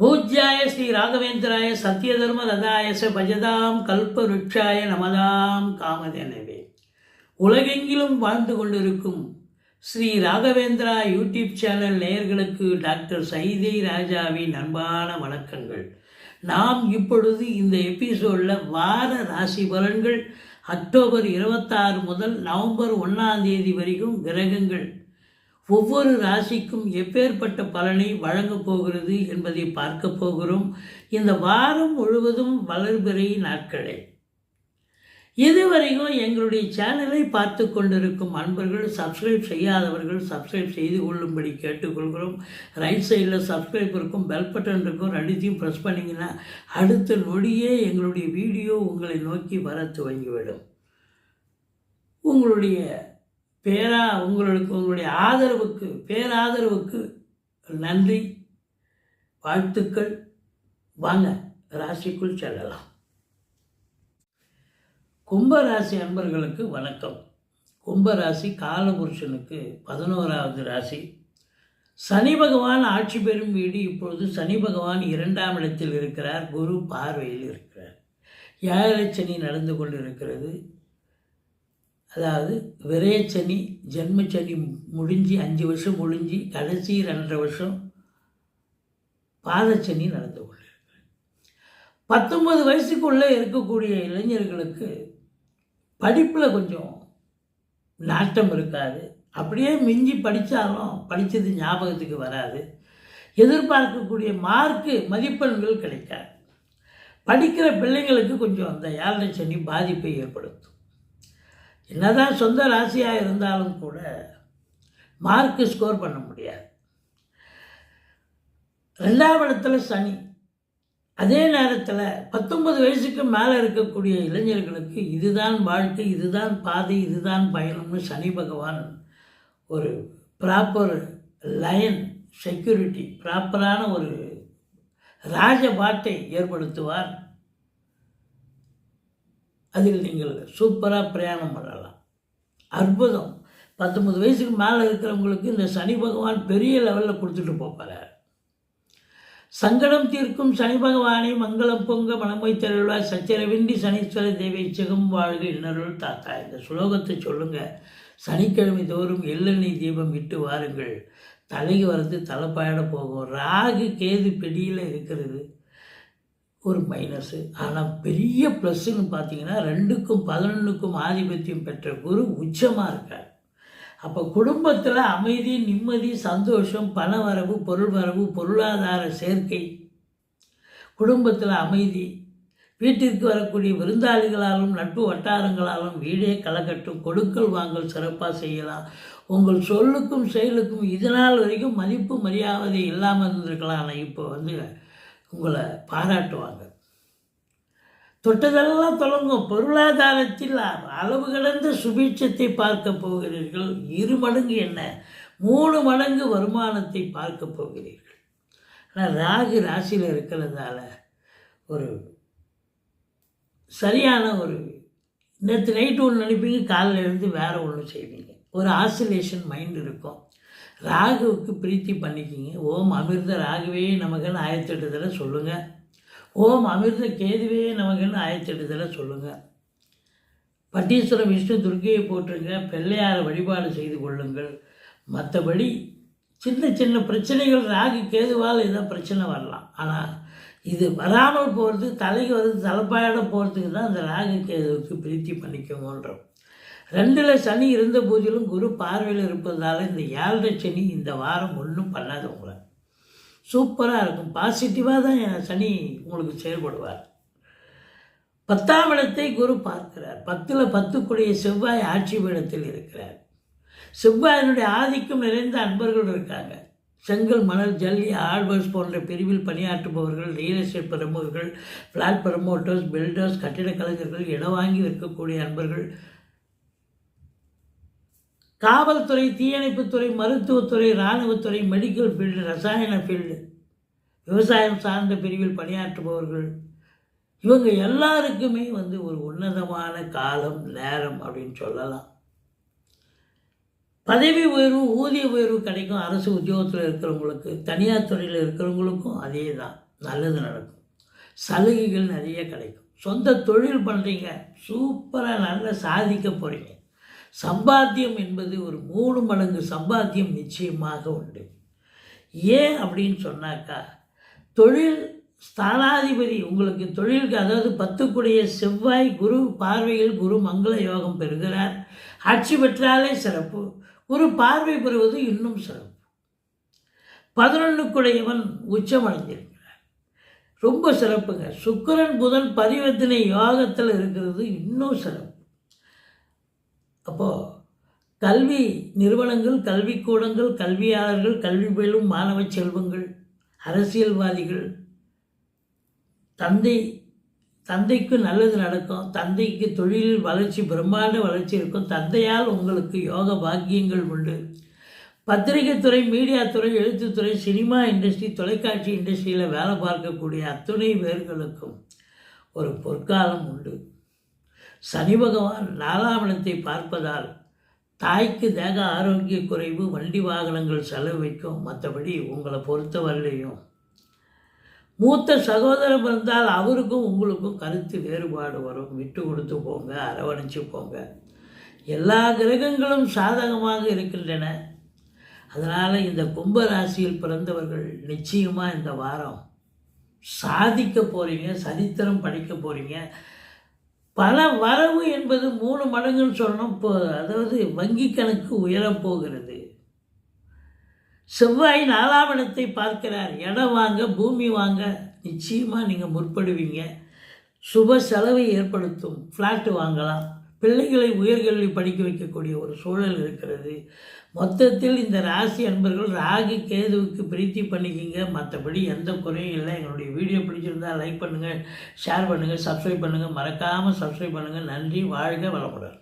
பூஜ்யாய ஸ்ரீ ராகவேந்திராய சத்யதர்ம ரதாயச பஜதாம் கல்பருட்சாய நமதாம் காமதேனவே. உலகெங்கிலும் வாழ்ந்து கொண்டிருக்கும் ஸ்ரீ ராகவேந்திரா யூடியூப் சேனல் நேயர்களுக்கு டாக்டர் சைதை ராஜாவின் அன்பான வணக்கங்கள். நாம் இப்பொழுது இந்த எபிசோடில் வார ராசி பலன்கள் அக்டோபர் இருபத்தாறு முதல் நவம்பர் ஒன்றாம் தேதி வரைக்கும் கிரகங்கள் ஒவ்வொரு ராசிக்கும் எப்பேற்பட்ட பலனை வழங்கப் போகிறது என்பதை பார்க்க போகிறோம். இந்த வாரம் முழுவதும் வளர்பிறை நாட்களே. இதுவரைக்கும் எங்களுடைய சேனலை பார்த்து கொண்டிருக்கும் அன்பர்கள் சப்ஸ்கிரைப் செய்யாதவர்கள் சப்ஸ்கிரைப் செய்து கொள்ளும்படி கேட்டுக்கொள்கிறோம். ரைட் சைடில் சப்ஸ்கிரைப் இருக்கும் பெல் பட்டன் இருக்கும் ரெண்டுத்தையும் ப்ரெஸ் பண்ணிங்கன்னா அடுத்த நொடியே எங்களுடைய வீடியோ உங்களை நோக்கி வர துவங்கிவிடும். உங்களுடைய பேரா உங்களுக்கு உங்களுடைய ஆதரவுக்கு பேராதரவுக்கு நன்றி வாழ்த்துக்கள். வாங்க ராசிக்குள் செல்லலாம். கும்பராசி அன்பர்களுக்கு வணக்கம். கும்பராசி காலபுருஷனுக்கு பதினோராவது ராசி. சனி பகவான் ஆட்சி பெறும் வீடு இப்பொழுது சனி பகவான் இரண்டாம் இடத்தில் இருக்கிறார். குரு பார்வையில் இருக்கிறார். ஏழரை சனி நடந்து கொண்டிருக்கிறது. அதாவது விரயச்சனி ஜென்மச்சனி முடிஞ்சு அஞ்சு வருஷம் முடிஞ்சு கடைசி ரெண்டரை வருஷம் பாதச்சனி நடந்து கொண்டிருக்கிறது. பத்தொம்பது வயசுக்குள்ளே இருக்கக்கூடிய இளைஞர்களுக்கு படிப்பில் கொஞ்சம் நாட்டம் இருக்காது. அப்படியே மிஞ்சி படித்தாலும் படித்தது ஞாபகத்துக்கு வராது. எதிர்பார்க்கக்கூடிய மார்க்கு மதிப்பெண்கள் கிடைக்காது. படிக்கிற பிள்ளைங்களுக்கு கொஞ்சம் அந்த ஏழரை சனி பாதிப்பை ஏற்படுத்தும். என்னதான் சொந்த ராசியாக இருந்தாலும் கூட மார்க்கு ஸ்கோர் பண்ண முடியாது. ரெண்டாம் இடத்துல சனி. அதே நேரத்தில் பத்தொன்பது வயசுக்கு மேலே இருக்கக்கூடிய இளைஞர்களுக்கு இதுதான் வாழ்க்கை இதுதான் பாதை இதுதான் பயணம்னு சனி பகவான் ஒரு ப்ராப்பர் லைன் செக்யூரிட்டி ப்ராப்பரான ஒரு ராஜபாட்டை ஏற்படுத்துவார். அதில் நீங்கள் சூப்பராக பிரயாணம் பண்ணலாம். அற்புதம். பத்தொம்பது வயசுக்கு மேலே இருக்கிறவங்களுக்கு இந்த சனி பகவான் பெரிய லெவலில் கொடுத்துட்டு போப்பார். சங்கடம் தீர்க்கும் சனி பகவானை மங்களம் பொங்க மனமை தருள்வாய் சச்சரவின்றி சனீஸ்வர தேவை சிகம் வாழ்க இன்னருள் தாத்தா. இந்த சுலோகத்தை சொல்லுங்கள் சனிக்கிழமை தோறும் எள்ளெண்ணெய் தீபம் இட்டு வாருங்கள். தலைக்கு வரது தலைப்பாயிட போகும். ராகு கேது பெடியில் இருக்கிறது. ஒரு மைனஸு ஆனால் பெரிய ப்ளஸ்ஸுன்னு பார்த்தீங்கன்னா ரெண்டுக்கும் பதினொன்றுக்கும் ஆதிபத்தியம் பெற்ற குரு உச்சமாக இருக்கார். அப்போ குடும்பத்தில் அமைதி நிம்மதி சந்தோஷம் பண வரவு பொருள் வரவு பொருளாதார சேர்க்கை குடும்பத்தில் அமைதி வீட்டிற்கு வரக்கூடிய விருந்தாளிகளாலும் நட்பு வட்டாரங்களாலும் வீடே கலக்கட்டும் கொடுக்கல் வாங்கல் சிறப்பாக செய்யலாம். உங்கள் சொல்லுக்கும் செயலுக்கும் இதனால் வரைக்கும் மதிப்பு மரியாதை இல்லாமல் இருந்திருக்கலாம். ஆனால் இப்போ வந்து உங்களை பாராட்டுவாங்க. தொட்டதெல்லாம் தொடங்கும். பொருளாதாரத்தில் அளவு கடந்த சுபீட்சத்தை பார்க்க போகிறீர்கள். இரு மடங்கு என்ன? மூணு மடங்கு வருமானத்தை பார்க்க போகிறீர்கள். ஆனால் ராகு ராசியில் இருக்கிறதால ஒரு சரியான ஒரு நேற்று நைட்டு ஒன்று நினைப்பீங்க காலையில் இருந்து வேறு ஒன்று செய்வீங்க. ஒரு ஆசிலேஷன் மைண்ட் இருக்கும். ராகுவுக்கு பிரீத்தி பண்ணிக்கிங்க. ஓம் அமிர்த ராகுவே நமக்குன்னு ஆயிரத்தெட்டு சொல்லுங்கள் ஓம் அமிர்த கேதுவே நமக்குன்னு ஆயிரத்தெட்டு சொல்லுங்கள் பட்டீஸ்வரம் விஷ்ணு துர்க்கையை போட்டுருங்க பிள்ளையாரை வழிபாடு செய்து கொள்ளுங்கள். மற்றபடி சின்ன சின்ன பிரச்சனைகள் ராகு கேதுவால் ஏதோ பிரச்சனை வரலாம். ஆனால் இது வராமல் போகிறது தலைக்கு வந்து தலைப்பாயிட போகிறதுக்கு தான் அந்த ராகு கேதுவுக்கு பிரீத்தி பண்ணிக்கோங்கன்றோம் ரெண்டில் சனி இருந்த போதிலும் குரு பார்வையில் இருப்பதால் இந்த ஏழரை சனி இந்த வாரம் ஒன்றும் பண்ணாது உங்களை. சூப்பராக இருக்கும். பாசிட்டிவாக தான் என் சனி உங்களுக்கு செயல்படுவார். பத்தாம் இடத்தை குரு பார்க்கிறார். பத்தில் பத்துக்குடைய செவ்வாய் ஆட்சி பீடத்தில் இருக்கிறார். செவ்வாயினுடைய ஆதிக்கம் நிறைந்த அன்பர்கள் இருக்காங்க. செங்கல் மணல் ஜல்லி ஆல்பர்ஸ் போன்ற பிரிவில் பணியாற்றுபவர்கள் ரியல் எஸ்டேட் பிரமுகர்கள் ஃப்ளாட் ப்ரமோட்டர்ஸ் பில்டர்ஸ் கட்டிட கலைஞர்கள் இடம் வாங்கி விற்கக்கூடிய அன்பர்கள் காவல்துறை தீயணைப்புத்துறை மருத்துவத்துறை இராணுவத்துறை மெடிக்கல் ஃபீல்டு ரசாயன ஃபீல்டு விவசாயம் சார்ந்த பிரிவில் பணியாற்றுபவர்கள். இவங்க எல்லாருக்குமே வந்து ஒரு உன்னதமான காலம் நேரம் அப்படின்னு சொல்லலாம். பதவி உயர்வு ஊதிய உயர்வு கிடைக்கும். அரசு உத்தியோகத்தில் இருக்கிறவங்களுக்கு தனியார் துறையில் இருக்கிறவங்களுக்கும் அதே தான். நல்லது நடக்கும். சலுகைகள் நிறைய கிடைக்கும். சொந்த தொழில் பண்ணுறீங்க சூப்பராக நல்லா சாதிக்க போகிறீங்க சம்பாத்தியம் என்பது ஒரு மூணு மடங்கு சம்பாத்தியம் நிச்சயமாக உண்டு. ஏன் அப்படின்னு சொன்னாக்கா தொழில் ஸ்தானாதிபதி உங்களுக்கு தொழிலுக்கு அதாவது பத்துக்குடைய செவ்வாய் குரு பார்வையில் குரு மங்கள யோகம் பெறுகிறார். ஆட்சி பெற்றாலே சிறப்பு. குரு பார்வை பெறுவது இன்னும் சிறப்பு. பதினொன்றுக்குடையவன் உச்சமடைந்திருக்கிறார். ரொம்ப சிறப்புங்க. சுக்கரன் புதன் பரிவர்த்தனை யோகத்தில் இருக்கிறது இன்னும் சிறப்பு. அப்போது கல்வி நிறுவனங்கள் கல்விக்கூடங்கள் கல்வியாளர்கள் கல்வி பயிலும் மாணவ செல்வங்கள் அரசியல்வாதிகள் தந்தை தந்தைக்கு நல்லது நடக்கும் தந்தைக்கு தொழிலில் வளர்ச்சி பிரம்மாண்ட வளர்ச்சி இருக்கும் தந்தையால் உங்களுக்கு யோக பாக்கியங்கள் உண்டு. பத்திரிகை துறை மீடியா துறை எழுத்துத்துறை சினிமா இண்டஸ்ட்ரி தொலைக்காட்சி இண்டஸ்ட்ரியில் வேலை பார்க்கக்கூடிய அத்துணை பேர்களுக்கும் ஒரு பொற்காலம் உண்டு. சனி பகவான் நாலாம் இடத்தை பார்ப்பதால் தாய்க்கு தேக ஆரோக்கிய குறைவு வண்டி வாகனங்கள் செலவு வைக்கும் மற்றபடி உங்களை பொறுத்தவரையிலையும். மூத்த சகோதரர் இருந்தால் அவருக்கும் உங்களுக்கும் கருத்து வேறுபாடு வரும். விட்டு கொடுத்து போங்க அரவணைச்சு போங்க. எல்லா கிரகங்களும் சாதகமாக இருக்கின்றன. அதனால் இந்த கும்ப ராசியில் பிறந்தவர்கள் நிச்சயமாக இந்த வாரம் சாதிக்க போகிறீங்க சரித்திரம் படிக்க போகிறீங்க பல வரவு என்பது மூணு மடங்குன்னு சொல்லணும். இப்போ அதாவது வங்கி கணக்கு உயரப்போகிறது செவ்வாய் நாலாம் இடத்தை பார்க்கிறார். இடம் வாங்க பூமி வாங்க நிச்சயமாக நீங்கள் முற்படுவீங்க. சுப செலவை ஏற்படுத்தும். ஃப்ளாட்டு வாங்கலாம். பிள்ளைகளை உயர்கல்வி படிக்க வைக்கக்கூடிய ஒரு சூழல் இருக்கிறது. மொத்தத்தில் இந்த ராசி அன்பர்கள் ராகு கேதுவுக்கு பிரீத்தி பண்ணிக்கிங்க. மற்றபடி எந்த குறையும் இல்லை. எங்களுடைய வீடியோ பிடிச்சிருந்தால் லைக் பண்ணுங்கள் ஷேர் பண்ணுங்கள் சப்ஸ்கிரைப் பண்ணுங்கள் மறக்காமல் சப்ஸ்கிரைப் பண்ணுங்கள் நன்றி வாழ்க வளமுடன்.